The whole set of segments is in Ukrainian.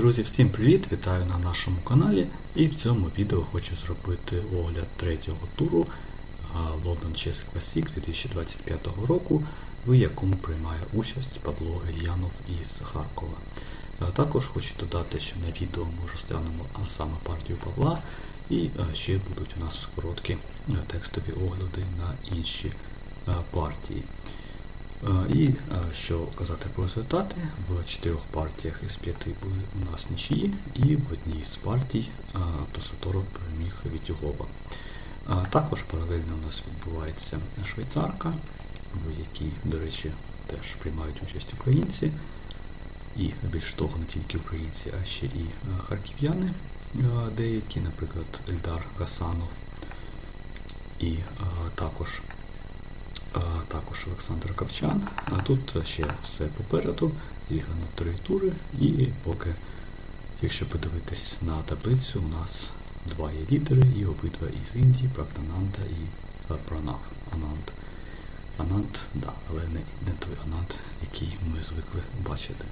Друзі, всім привіт! Вітаю на нашому каналі. І в цьому відео хочу зробити огляд третього туру London Chess Classic 2025 року, в якому приймає участь Павло Ельянов із Харкова. Також хочу додати, що на відео ми розглянемо саме партію Павла, і ще будуть у нас короткі текстові огляди на інші партії. Е, І е, що казати про результати, в чотирьох партіях із п'яти були у нас нічиї, і в одній з партій е, Тосаторов переміг Вітюгова. Е, Також паралельно у нас відбувається швейцарка, в якій, до речі, теж приймають участь українці, і більш того, не тільки українці, а ще і е, харків'яни е, деякі, наприклад, Ельдар Гасанов, і е, також також Олександр Ковчан. А тут ще все попереду, зіграно три тури, і поки, якщо подивитись на таблицю, у нас два є лідери, і обидва із Індії, Практананда і а, Пранав Ананд. Ананд, да, але не, не той Ананд, який ми звикли бачити.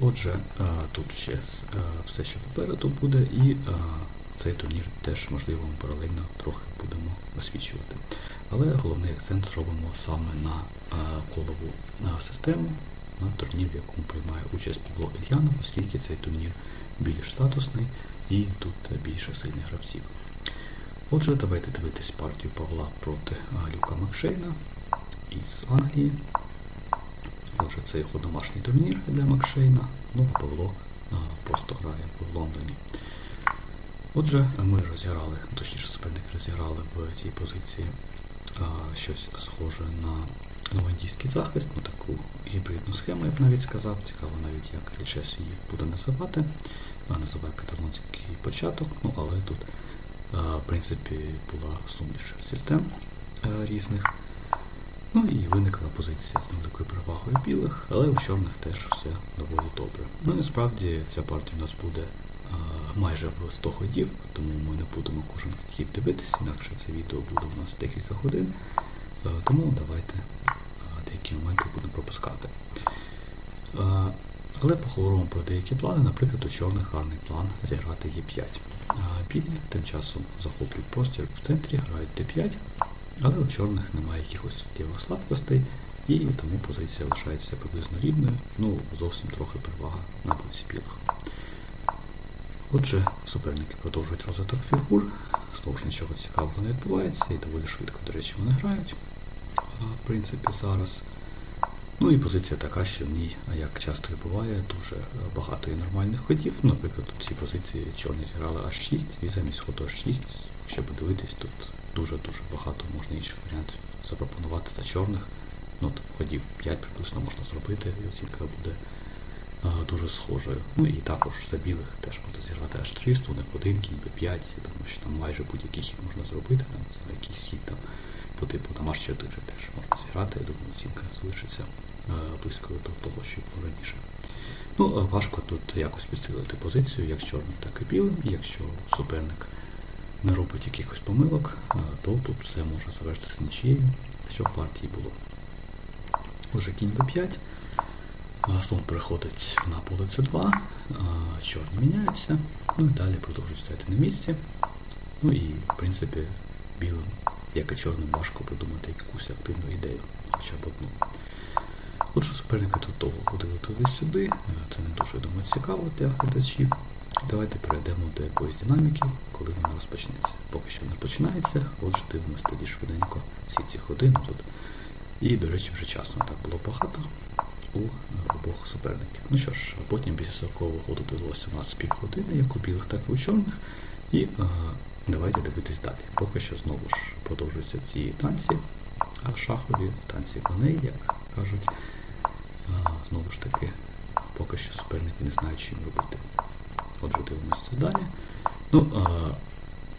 Отже, тут ще все ще попереду буде, і цей турнір теж, можливо, ми паралельно трохи будемо освічувати. Але головний акцент зробимо саме на е, колову е, систему, на турнір, в якому приймає участь Павло Ільянов, оскільки цей турнір більш статусний і тут більше сильних гравців. Отже, давайте дивитись партію Павла проти е, Люка Макшейна із Англії. Отже, це його домашній турнір для Макшейна, ну а Павло просто грає в Лондоні. Отже, ми розіграли, точніше суперники розіграли в цій позиції щось схоже на новоіндійський захист, ну таку гібридну схему, я б навіть сказав. Цікаво навіть, як Лічес її буде називати. А, називає каталонський початок, ну але тут, а, в принципі, була суміш систем а, різних. Ну і виникла позиція з невеликою перевагою білих, але у чорних теж все доволі добре. Ну і насправді ця партія у нас буде майже в 100 ходів, тому ми не будемо кожен хід дивитися, інакше це відео буде у нас декілька годин. Е, Тому давайте деякі моменти будемо пропускати. Але поговоримо про деякі плани. Наприклад, у чорних гарний план зіграти Е5. А Білі тим часом захоплюють простір в центрі, грають Д5, але у чорних немає якихось суттєвих слабкостей, і тому позиція лишається приблизно рівною, ну зовсім трохи перевага на боці білих. Отже, суперники продовжують розвиток фігур, знову ж нічого цікавого не відбувається, і доволі швидко, до речі, вони грають. В принципі, зараз. Ну і позиція така, що в ній, як часто і буває, дуже багато і нормальних ходів. Наприклад, у цій позиції чорні зіграли H6, і замість ходу H6, якщо подивитись, тут дуже-дуже багато можна інших варіантів запропонувати за чорних. Ну, ходів 5 приблизно можна зробити, і оцінка буде дуже схожою. Ну і також за білих теж можна зіграти аж 300, не в кінь, Б5, я думаю, що там майже будь-який хід можна зробити, там за якийсь хід там по типу там аж 4 теж можна зіграти, я думаю, оцінка залишиться е, близькою до того, що було раніше. Ну, е, важко тут якось підсилити позицію, як з чорним, так і білим, якщо суперник не робить якихось помилок, е, то тут все може завершитися нічією, що в партії було. Отже, кінь Б5. А, Слон переходить на поле С2, а, чорні міняються, ну і далі продовжують стояти на місці. Ну і, в принципі, білим, як і чорним, важко придумати якусь активну ідею, хоча б одну. Отже, суперники тут довго ходили туди-сюди, це не дуже, думаю, цікаво для глядачів. Давайте перейдемо до якоїсь динаміки, коли вона розпочнеться. Поки що не починається, отже, дивимось тоді швиденько всі ці ходи ну, тут. І, до речі, вже часу так було багато у обох суперників. Ну що ж, потім після 40-го ходу дивилося у нас півгодини, як у білих, так і у чорних. І е, давайте дивитись далі. Поки що знову ж продовжуються ці танці е, шахові, танці коней, як кажуть. Е, знову ж таки, поки що суперники не знають, їм робити. Отже, дивимося далі. Ну, е,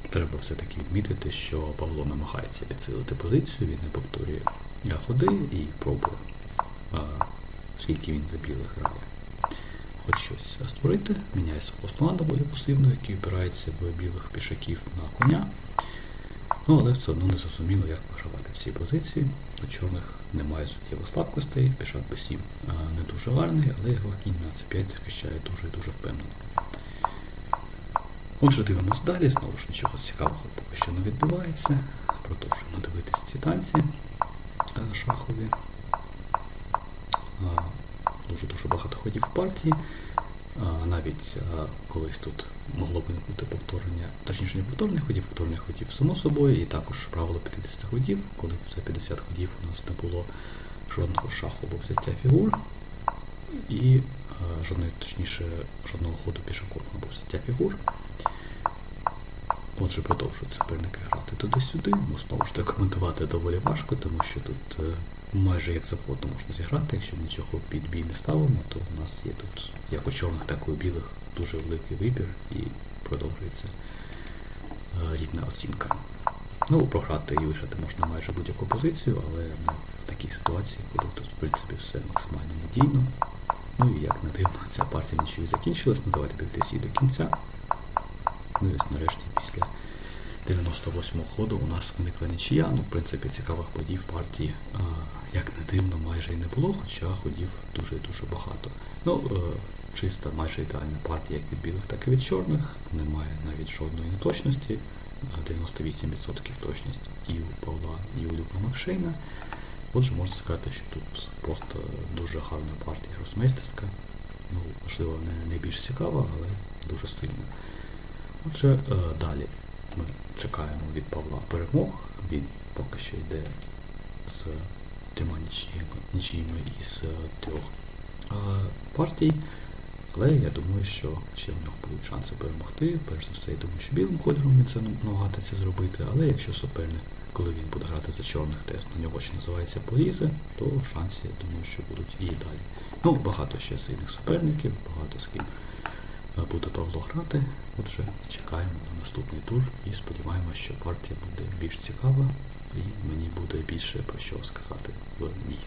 треба все-таки відмітити, що Павло намагається підсилити позицію, він не повторює е, ходи і пробує, е, скільки він за білих грає. Хоч щось створити, міняє свого слона доволі пасивно, який опирається в білих пішаків на коня. Ну, але все одно не зрозуміло, як вигравати в цій позиції. У чорних немає суттєвих слабкостей, пішак b7 не дуже гарний, але його кінь на c5 захищає дуже дуже впевнено. Отже, дивимось далі, знову ж нічого цікавого поки що не відбувається. Продовжуємо дивитися ці танці е, шахові. Дуже-дуже багато ходів в партії. Навіть колись тут могло виникнути повторення, точніше не повторення ходів, повторення ходів само собою, і також правило 50 ходів, коли за 50 ходів у нас не було жодного шаху або взяття фігур, і жодної, точніше, жодного ходу пішаком або взяття фігур. Отже, продовжують суперники грати туди-сюди. Ну, знову ж таки, коментувати доволі важко, тому що тут е, майже як завгодно можна зіграти. Якщо ми нічого під бій не ставимо, то у нас є тут як у чорних, так і у білих дуже великий вибір і продовжується е, рівна оцінка. Ну, програти і виграти можна майже будь-яку позицію, але не в такій ситуації, коли тут, в принципі, все максимально надійно. Ну і як не дивно, ця партія нічого закінчилась, ну давайте дивитися її до кінця. Ну і ось нарешті після 98-го ходу у нас виникла нічия. Ну, в принципі, цікавих подій в партії, як не дивно, майже і не було, хоча ходів дуже і дуже багато. Ну, е, чиста, майже ідеальна партія як від білих, так і від чорних. Немає навіть жодної неточності. 98% точність і у Павла, і у Люка Макшейна. Отже, можна сказати, що тут просто дуже гарна партія гросмейстерська. Ну, можливо, не найбільш цікава, але дуже сильна. Отже, е, далі ми чекаємо від Павла перемог. Він поки що йде з трьома нічіями із трьох партій. Але я думаю, що ще в нього будуть шанси перемогти. Перш за все, я думаю, що білим кольором він це намагатися зробити, але якщо суперник, коли він буде грати за чорних тест, на нього ще називається порізи, то шанси, я думаю, що будуть і далі. Ну, багато ще сильних суперників, багато з ким буде Павло грати. Отже, чекаємо на наступний тур і сподіваємося, що партія буде більш цікава і мені буде більше про що сказати в ній.